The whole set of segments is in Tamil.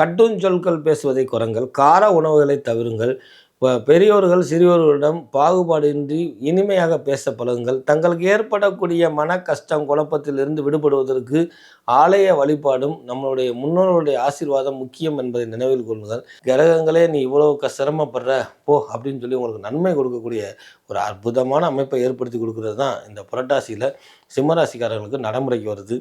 கட்டுஞ்சொற்கள் பேசுவதை குறங்கள் கார உணவுகளை தவிருங்கள் பெரியோர்கள் சிறியோர்களிடம் பாகுபாடின்றி இனிமையாக பேச பழகுங்கள். தங்களுக்கு ஏற்படக்கூடிய மன கஷ்டம் குழப்பத்திலிருந்து விடுபடுவதற்கு ஆலய வழிபாடும் நம்மளுடைய முன்னோர்களுடைய ஆசீர்வாதம் முக்கியம் என்பதை நினைவில் கொள்ளுங்கள். கிரகங்களே நீ இவ்வளோ க சிரமப்படுற போ அப்படின்னு சொல்லி உங்களுக்கு நன்மை கொடுக்கக்கூடிய ஒரு அற்புதமான அமைப்பை ஏற்படுத்தி கொடுக்கறது தான் இந்த புரட்டாசியில் சிம்மராசிக்காரர்களுக்கு நடைமுறைக்கு வருது.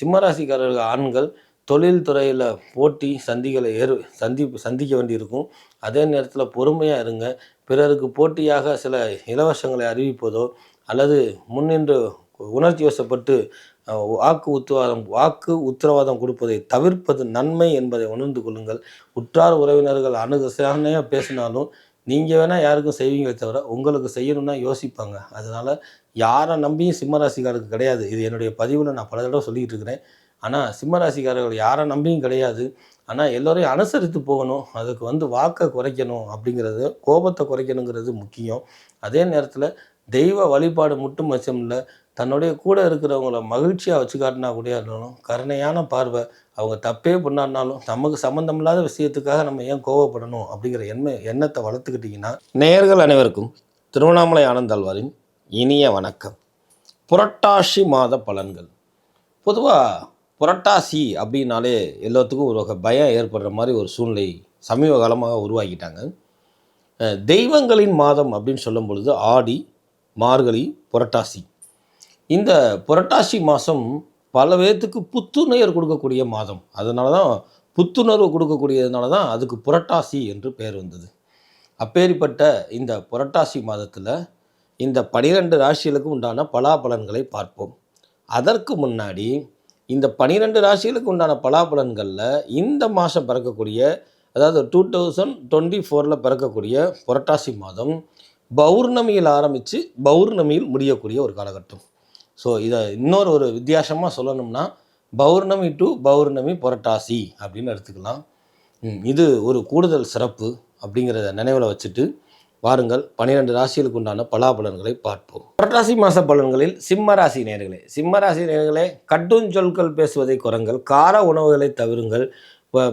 சிம்மராசிக்காரர்கள் ஆண்கள் தொழில்துறையில் போட்டி சந்திகளை ஏறு சந்தி சந்திக்க வேண்டியிருக்கும். அதே நேரத்தில் பொறுமையாக இருங்க. பிறருக்கு போட்டியாக சில இலவசங்களை அறிவிப்பதோ அல்லது முன்னின்று உணர்ச்சி வசப்பட்டு வாக்கு உத்தரவாதம் வாக்கு உத்தரவாதம் கொடுப்பதை தவிர்ப்பது நன்மை என்பதை உணர்ந்து கொள்ளுங்கள். உற்றார் உறவினர்கள் அணுகசானையாக பேசினாலும் நீங்கள் வேணால் யாருக்கும் செய்வீங்களே தவிர உங்களுக்கு செய்யணும்னா யோசிப்பாங்க. அதனால் யாரை நம்பியும் சிம்மராசிக்காரருக்கு கிடையாது. இது என்னுடைய பதிவில் நான் பல தடவை சொல்லிக்கிட்டு இருக்கிறேன். ஆனால் சிம்மராசிக்காரர்கள் யாரை நம்பியும் கிடையாது. ஆனால் எல்லோரையும் அனுசரித்து போகணும். அதுக்கு வந்து வாக்கை குறைக்கணும் அப்படிங்கிறது கோபத்தை குறைக்கணுங்கிறது முக்கியம். அதே நேரத்தில் தெய்வ வழிபாடு மட்டும் மச்சம் இல்லை தன்னுடைய கூட இருக்கிறவங்கள மகிழ்ச்சியாக வச்சு காட்டினா கூட இருந்தாலும் கருணையான பார்வை அவங்க தப்பே பண்ணாருனாலும் நமக்கு சம்மந்தமில்லாத விஷயத்துக்காக நம்ம ஏன் கோவப்படணும் அப்படிங்கிற எண்ண எண்ணத்தை வளர்த்துக்கிட்டிங்கன்னா நேயர்கள் அனைவருக்கும் திருவண்ணாமலை ஆனந்தாழ்வாரின் இனிய வணக்கம். புரட்டாசி மாத பலன்கள். பொதுவாக புரட்டாசி அப்படின்னாலே எல்லாத்துக்கும் ஒரு வகை பயம் ஏற்படுற மாதிரி ஒரு சூழ்நிலை சமீப காலமாக உருவாக்கிட்டாங்க. தெய்வங்களின் மாதம் அப்படின்னு சொல்லும் பொழுது ஆடி மார்கழி புரட்டாசி. இந்த புரட்டாசி மாதம் பல பேர்த்துக்கு புத்துணர்வு கொடுக்கக்கூடிய மாதம். அதனால தான் புத்துணர்வு கொடுக்கக்கூடியதுனால தான் அதுக்கு புரட்டாசி என்று பெயர் வந்தது. அப்பேரிப்பட்ட இந்த புரட்டாசி மாதத்தில் இந்த பனிரெண்டு ராசிகளுக்கு உண்டான பலாபலன்களை பார்ப்போம். அதற்கு முன்னாடி இந்த பனிரெண்டு ராசிகளுக்கு உண்டான பலாபலன்களில் இந்த மாதம் பிறக்கக்கூடிய அதாவது டூ தௌசண்ட் டுவெண்ட்டி ஃபோரில் பிறக்கக்கூடிய புரட்டாசி மாதம் பௌர்ணமியில் ஆரம்பித்து பௌர்ணமியில் முடியக்கூடிய ஒரு காலகட்டம். ஸோ இதை இன்னொரு ஒரு வித்தியாசமாக சொல்லணும்னா பௌர்ணமி டு பௌர்ணமி புரட்டாசி அப்படின்னு எடுத்துக்கலாம். இது ஒரு கூடுதல் சிறப்பு அப்படிங்கிறத நினைவில் வச்சுட்டு வாருங்கள் பன்னிரெண்டு ராசிகளுக்கு உண்டான பலாபலன்களை பார்ப்போம். புரட்டாசி மாத பலன்களில் சிம்ம ராசி நேர்களே சிம்ம ராசி நேர்களே கட்டுஞ்சொற்கள் பேசுவதை குறங்கள் கார உணவுகளை தவிருங்கள்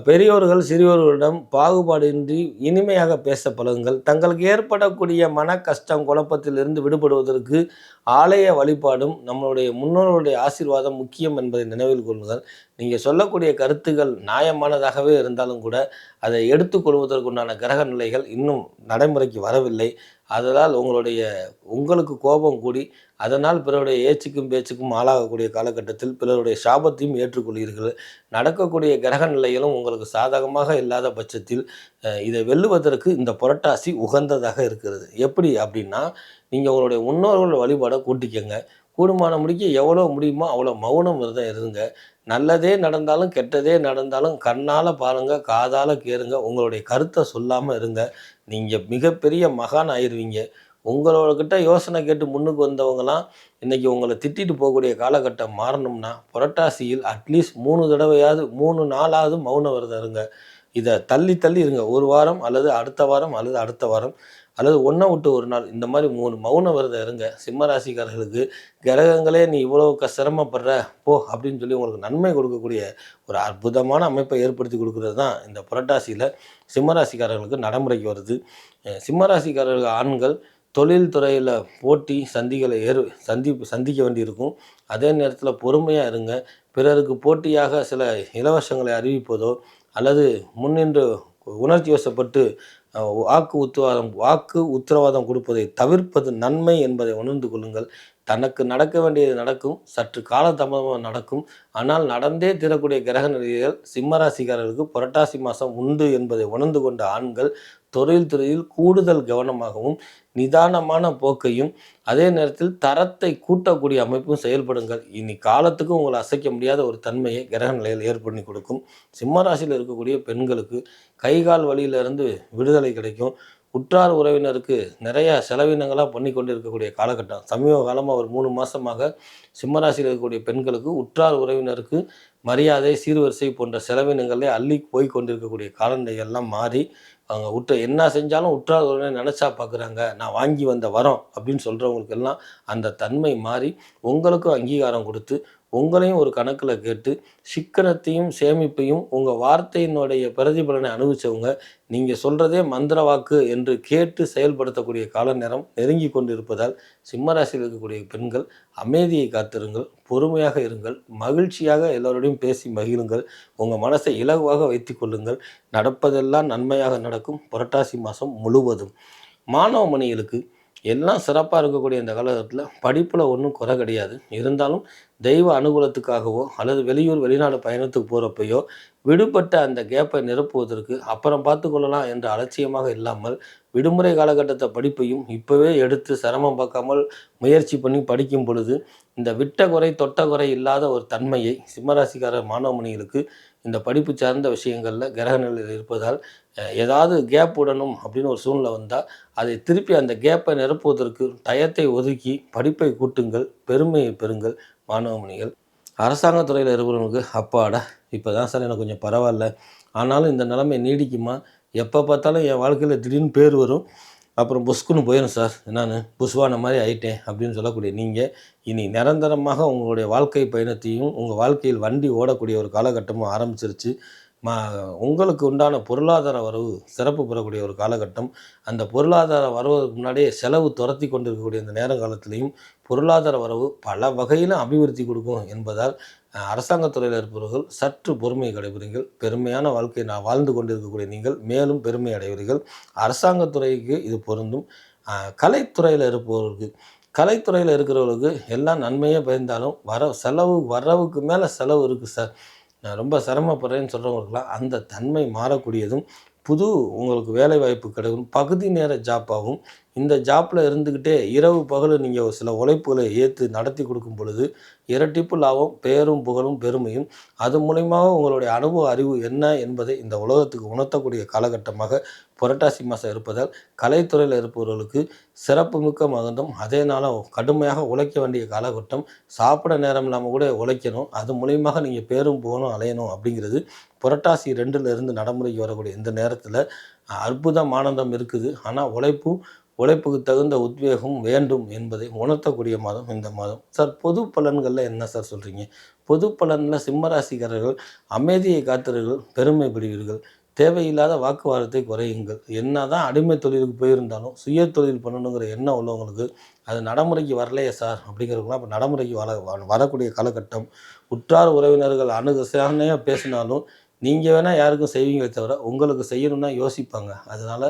பெரியோர்கள் சிறியோர்களிடம் பாகுபாடின்றி இனிமையாக பேச பழகுங்கள் தங்களுக்கு ஏற்படக்கூடிய மன கஷ்டம் குழப்பத்திலிருந்து விடுபடுவதற்கு ஆலய வழிபாடும் நம்மளுடைய முன்னோர்களுடைய ஆசீர்வாதம் முக்கியம் என்பதை நினைவில் கொள்ளுங்கள். நீங்கள் சொல்லக்கூடிய கருத்துக்கள் நியாயமானதாகவே இருந்தாலும் கூட அதை எடுத்துக்கொள்வதற்குண்டான கிரக நிலைகள் இன்னும் நடைமுறைக்கு வரவில்லை. அதனால் உங்களுடைய உங்களுக்கு கோபம் கூடி அதனால் பிறருடைய ஏச்சுக்கும் பேச்சுக்கும் ஆளாகக்கூடிய காலகட்டத்தில் பிறருடைய சாபத்தையும் ஏற்றுக்கொள்கிறீர்கள். நடக்கக்கூடிய கிரக நிலைகளும் உங்களுக்கு சாதகமாக இல்லாத பட்சத்தில் இதை வெல்லுவதற்கு இந்த புரட்டாசி உகந்ததாக இருக்கிறது. எப்படி அப்படின்னா நீங்கள் உங்களுடைய முன்னோர்கள் வழிபாடை கூட்டிக்கங்க. கூடுமான முடிக்க எவ்வளோ முடியுமோ அவ்வளோ மௌனம் விரதம் இருங்க நல்லதே நடந்தாலும் கெட்டதே நடந்தாலும் கண்ணால் பாருங்கள் காதால் கேளுங்க உங்களுடைய கருத்தை சொல்லாமல் இருங்க. நீங்கள் மிகப்பெரிய மகான் ஆயிடுவீங்க உங்களோட யோசனை கேட்டு முன்னுக்கு வந்தவங்கலாம் இன்றைக்கி உங்களை திட்டிட்டு போகக்கூடிய காலகட்டம் மாறணும்னா புரட்டாசியில் அட்லீஸ்ட் மூணு தடவையாவது மூணு நாளாவது மௌன விரதம் இருங்க. இதை தள்ளி தள்ளி இருங்க. ஒரு வாரம் அல்லது அடுத்த வாரம் அல்லது அடுத்த வாரம் அல்லது ஒன்றை விட்டு ஒரு நாள். இந்த மாதிரி மூணு மௌன விரதம் இருங்க. சிம்மராசிக்காரர்களுக்கு கிரகங்களே நீ இவ்வளோ க சிரமப்படுற போ அப்படின்னு சொல்லி உங்களுக்கு நன்மை கொடுக்கக்கூடிய ஒரு அற்புதமான அமைப்பை ஏற்படுத்தி கொடுக்கறது தான் இந்த புரட்டாசியில் சிம்மராசிக்காரர்களுக்கு நடைமுறைக்கு வருது. சிம்மராசிக்காரர்கள் ஆண்கள் தொழில் துறையில் போட்டி சந்திகளை ஏறு சந்தி சந்திக்க வேண்டியிருக்கும். அதே நேரத்தில் பொறுமையாக இருங்க. பிறருக்கு போட்டியாக சில இலவசங்களை அறிவிப்பதோ அல்லது முன்னின்று உணர்ச்சி வசப்பட்டு வாக்கு உத்தரவாதம் வாக்கு உத்தரவாதம் கொடுப்பதை தவிர்ப்பது நன்மை என்பதை உணர்ந்து கொள்ளுங்கள். தனக்கு நடக்க வேண்டியது நடக்கும் சற்று காலதாமதமாக நடக்கும். ஆனால் நடந்தே தீரக்கூடிய கிரக நிலைகள் சிம்மராசிக்காரர்களுக்கு புரட்டாசி மாதம் உண்டு என்பதை உணர்ந்து கொண்ட ஆண்கள் தொழில் துறையில் கூடுதல் கவனமாகவும் நிதானமான போக்கையும் அதே நேரத்தில் தரத்தை கூட்டக்கூடிய அமைப்பும் செயல்படுங்கள். இனி காலத்துக்கு உங்களை அசைக்க முடியாத ஒரு தன்மையை கிரக நிலையில் ஏற்படுத்தி கொடுக்கும். சிம்மராசியில் இருக்கக்கூடிய பெண்களுக்கு கை கால் விடுதலை கிடைக்கும். உற்றார் உறவினருக்கு நிறைய செலவினங்களாக பண்ணி கொண்டு இருக்கக்கூடிய காலகட்டம். சமீப காலமாக ஒரு மூணு மாதமாக சிம்மராசியில் இருக்கக்கூடிய பெண்களுக்கு உற்றார் உறவினருக்கு மரியாதை சீர்வரிசை போன்ற செலவினங்களே அள்ளி போய் கொண்டிருக்கக்கூடிய காலநிலைகள்லாம் மாறி அவங்க உற்ற என்ன செஞ்சாலும் உற்றார் உறவினர் நினச்சா பார்க்குறாங்க நான் வாங்கி வந்த வரோம் அப்படின்னு சொல்கிறவங்களுக்கு எல்லாம் அந்த தன்மை மாறி உங்களுக்கும் அங்கீகாரம் கொடுத்து உங்களையும் ஒரு கணக்கில் கேட்டு சிக்கனத்தையும் சேமிப்பையும் உங்கள் வார்த்தையினுடைய பிரதிபலனை அனுபவிச்சவங்க நீங்கள் சொல்கிறதே மந்திர வாக்கு என்று கேட்டு செயல்படுத்தக்கூடிய கால நேரம் நெருங்கி கொண்டிருப்பதால் சிம்மராசியில் இருக்கக்கூடிய பெண்கள் அமைதியை காத்திருங்கள் பொறுமையாக இருங்கள் மகிழ்ச்சியாக எல்லோருடையும் பேசி மகிழுங்கள் உங்கள் மனசை இலகுவாக வைத்து கொள்ளுங்கள். நடப்பதெல்லாம் நன்மையாக நடக்கும் புரட்டாசி மாதம் முழுவதும். மாணவ மணிகளுக்கு எல்லாம் சிறப்பாக இருக்கக்கூடிய இந்த காலகட்டத்தில் படிப்பில் ஒன்றும் குறை கிடையாது. இருந்தாலும் தெய்வ அனுகூலத்துக்காகவோ அல்லது வெளியூர் வெளிநாடு பயணத்துக்கு போகிறப்பையோ விடுபட்ட அந்த கேப்பை நிரப்புவதற்கு அப்புறம் பார்த்துக்கொள்ளலாம் என்ற அலட்சியமாக இல்லாமல் விடுமுறை காலகட்டத்தை படிப்பையும் இப்போவே எடுத்து சிரமம் பார்க்காமல் முயற்சி பண்ணி படிக்கும் பொழுது இந்த விட்ட குறை தொட்ட குறை இல்லாத ஒரு தன்மையை சிம்மராசிக்கார மாணவமணிகளுக்கு இந்த படிப்பு சார்ந்த விஷயங்களில் கிரக நிலையில் இருப்பதால் ஏதாவது கேப் விடணும் அப்படின்னு ஒரு சூழ்நிலை வந்தால் அதை திருப்பி அந்த கேப்பை நிரப்புவதற்கு டயத்தை ஒதுக்கி படிப்பை கூட்டுங்கள் பெருமையை பெறுங்கள் மாணவமணிகள் அரசாங்க துறையில் இருக்கிறவங்களுக்கு அப்பாடா இப்போ தான் சார் எனக்கு கொஞ்சம் பரவாயில்ல. ஆனாலும் இந்த நிலைமை நீடிக்குமா? எப்போ பார்த்தாலும் என் வாழ்க்கையில் திடீர்னு பேர் வரும். அப்புறம் புஷ்குன்னு போயிடும் சார். என்னான்னு? புஷ்வான மாதிரி ஆயிட்டேன் அப்படின்னு சொல்லக்கூடிய நீங்கள் இனி நிரந்தரமாக உங்களுடைய வாழ்க்கை பயணத்தையும் உங்கள் வாழ்க்கையில் வண்டி ஓடக்கூடிய ஒரு காலகட்டமும் ஆரம்பிச்சிருச்சு. மா உங்களுக்கு உண்டான பொருளாதார வரவு சிறப்பு பெறக்கூடிய ஒரு காலகட்டம். அந்த பொருளாதார வரவுக்கு முன்னாடியே செலவு துரத்தி கொண்டிருக்கக்கூடிய இந்த நேர காலத்திலையும் பொருளாதார வரவு பல வகையிலும் அபிவிருத்தி கொடுக்கும் என்பதால் அரசாங்கத்துறையில் இருப்பவர்கள் சற்று பொறுமையை கடைபிடிங்கள். பெருமையான வாழ்க்கை நான் வாழ்ந்து கொண்டிருக்கக்கூடிய நீங்கள் மேலும் பெருமை அடைவீர்கள். அரசாங்கத்துறைக்கு இது பொருந்தும். கலைத்துறையில் இருப்பவர்களுக்கு கலைத்துறையில் இருக்கிறவர்களுக்கு எல்லாம் நன்மையே பயந்தாலும் வர செலவு வரவுக்கு மேலே செலவு இருக்குது சார். நான் ரொம்ப சிரமப்படுறேன்னு சொல்கிறவங்களுக்குலாம் அந்த தன்மை மாறக்கூடியதும் புது உங்களுக்கு வேலை வாய்ப்பு கிடைக்கும். பகுதி நேர ஜாப்பாகவும் இந்த ஜாப்பில் இருந்துக்கிட்டே இரவு பகல் நீங்கள் சில உழைப்புகளை ஏற்று நடத்தி கொடுக்கும் பொழுது இரட்டிப்பு லாபம் பேரும் புகழும் பெருமையும் அது மூலியமாக உங்களுடைய அனுபவ அறிவு என்ன என்பதை இந்த உலகத்துக்கு உணர்த்தக்கூடிய காலகட்டமாக புரட்டாசி மாதம் இருப்பதால் கலைத்துறையில் இருப்பவர்களுக்கு சிறப்பு மிக்க மகந்தம் அதே நாளும் கடுமையாக உழைக்க வேண்டிய காலகட்டம் சாப்பிட நேரம் இல்லாமல் கூட உழைக்கணும் அது மூலியமாக நீங்கள் பேரும் புகழும் அலையணும் அப்படிங்கிறது புரட்டாசி ரெண்டில் இருந்து நடைமுறைக்கு வரக்கூடிய இந்த நேரத்தில் அற்புதம் ஆனந்தம் இருக்குது. ஆனால் உழைப்பும் உழைப்புக்கு தகுந்த உத்வேகம் வேண்டும் என்பதை உணர்த்தக்கூடிய மாதம் இந்த மாதம். சார் பொது பலன்களில் என்ன சார் சொல்கிறீங்க பொது பலனில் சிம்மராசிக்காரர்கள் அமைதியை காத்திரர்கள் பெருமை பெறுவீர்கள். தேவையில்லாத வாக்குவாதத்தை குறையுங்கள். என்ன தான் அடிமை தொழிலுக்கு போயிருந்தாலும் சுய தொழில் பண்ணணுங்கிற எண்ணம் உள்ளவங்களுக்கு அது நடைமுறைக்கு வரலையே சார் அப்படிங்கிறவங்களாம் இப்போ நடைமுறைக்கு வர வரக்கூடிய காலகட்டம். உற்றார் உறவினர்கள் அணுகசானையாக பேசினாலும் நீங்கள் வேணால் யாருக்கும் செய்வீங்களே தவிர உங்களுக்கு செய்யணும்னா யோசிப்பாங்க. அதனால்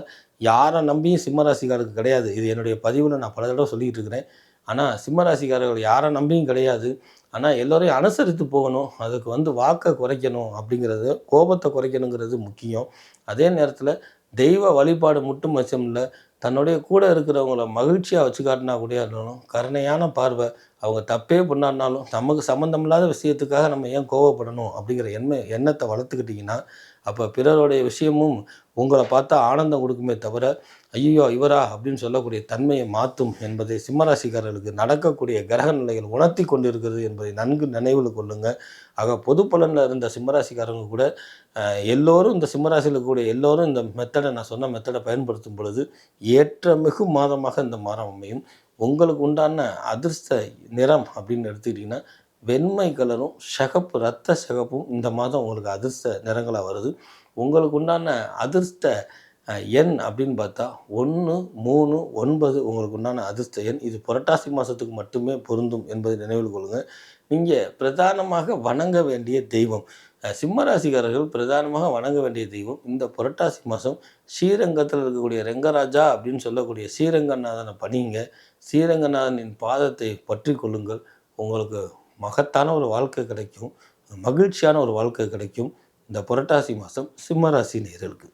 யாரை நம்பியும் சிம்மராசிக்காரருக்கு கிடையாது. இது என்னுடைய பதிவில் நான் பல தடவை சொல்லிகிட்டு இருக்கிறேன். ஆனால் சிம்மராசிக்காரர்கள் யாரை நம்பியும் கிடையாது. ஆனால் எல்லோரையும் அனுசரித்து போகணும். அதுக்கு வந்து வாக்கை குறைக்கணும் அப்படிங்கிறது கோபத்தை குறைக்கணுங்கிறது முக்கியம். அதே நேரத்தில் தெய்வ வழிபாடு மட்டும் மச்சம் இல்லை. தன்னுடைய கூட இருக்கிறவங்கள மகிழ்ச்சியாக வச்சு காட்டினா கூட இருந்தாலும் கருணையான பார்வை அவங்க தப்பே பண்ணாருனாலும் நமக்கு சம்மந்தமில்லாத விஷயத்துக்காக நம்ம ஏன் கோவப்படணும் அப்படிங்கிற எண்ண எண்ணத்தை வளர்த்துக்கிட்டிங்கன்னா அப்போ பிறருடைய விஷயமும் உங்களை பார்த்தா ஆனந்தம் கொடுக்குமே தவிர ஐயோ இவரா அப்படின்னு சொல்லக்கூடிய தன்மையை மாற்றும் என்பதை சிம்மராசிக்காரர்களுக்கு நடக்கக்கூடிய கிரக நிலைகள் உணர்த்தி கொண்டிருக்கிறது என்பதை நன்கு நினைவில் கொள்ளுங்கள் ஆக பொது பலனில் இருந்த சிம்மராசிக்காரங்க கூட எல்லோரும் இந்த சிம்மராசியில் கூட எல்லோரும் இந்த மெத்தடை நான் சொன்ன மெத்தடை பயன்படுத்தும் பொழுது ஏற்ற மிகு மாதமாக இந்த மாதம் அமையும். உங்களுக்கு உண்டான அதிர்ஷ்ட நிறம் அப்படின்னு எடுத்துக்கிட்டிங்கன்னா வெண்மை கலரும் சிகப்பு ரத்த சிகப்பும் இந்த மாதம் உங்களுக்கு அதிர்ஷ்ட நிறங்களாக வருது. உங்களுக்கு உண்டான அதிர்ஷ்ட எண் அப்படின்னு பார்த்தா ஒன்று மூணு ஒன்பது உங்களுக்கு உண்டான அதிர்ஷ்ட எண். இது புரட்டாசி மாதத்துக்கு மட்டுமே பொருந்தும் என்பதை நினைவில் கொள்ளுங்கள் நீங்கள் பிரதானமாக வணங்க வேண்டிய தெய்வம். சிம்மராசிக்காரர்கள் பிரதானமாக வணங்க வேண்டிய தெய்வம் இந்த புரட்டாசி மாதம் ஸ்ரீரங்கத்தில் இருக்கக்கூடிய ரெங்கராஜா அப்படின்னு சொல்லக்கூடிய ஸ்ரீரங்கநாதனை பணிங்க. ஸ்ரீரங்கநாதனின் பாதத்தை பற்றி கொள்ளுங்கள். உங்களுக்கு மகத்தான ஒரு வாழ்க்கை கிடைக்கும். மகிழ்ச்சியான ஒரு வாழ்க்கை கிடைக்கும். இந்த புரட்டாசி மாதம் சிம்மராசி நேர்களுக்கு.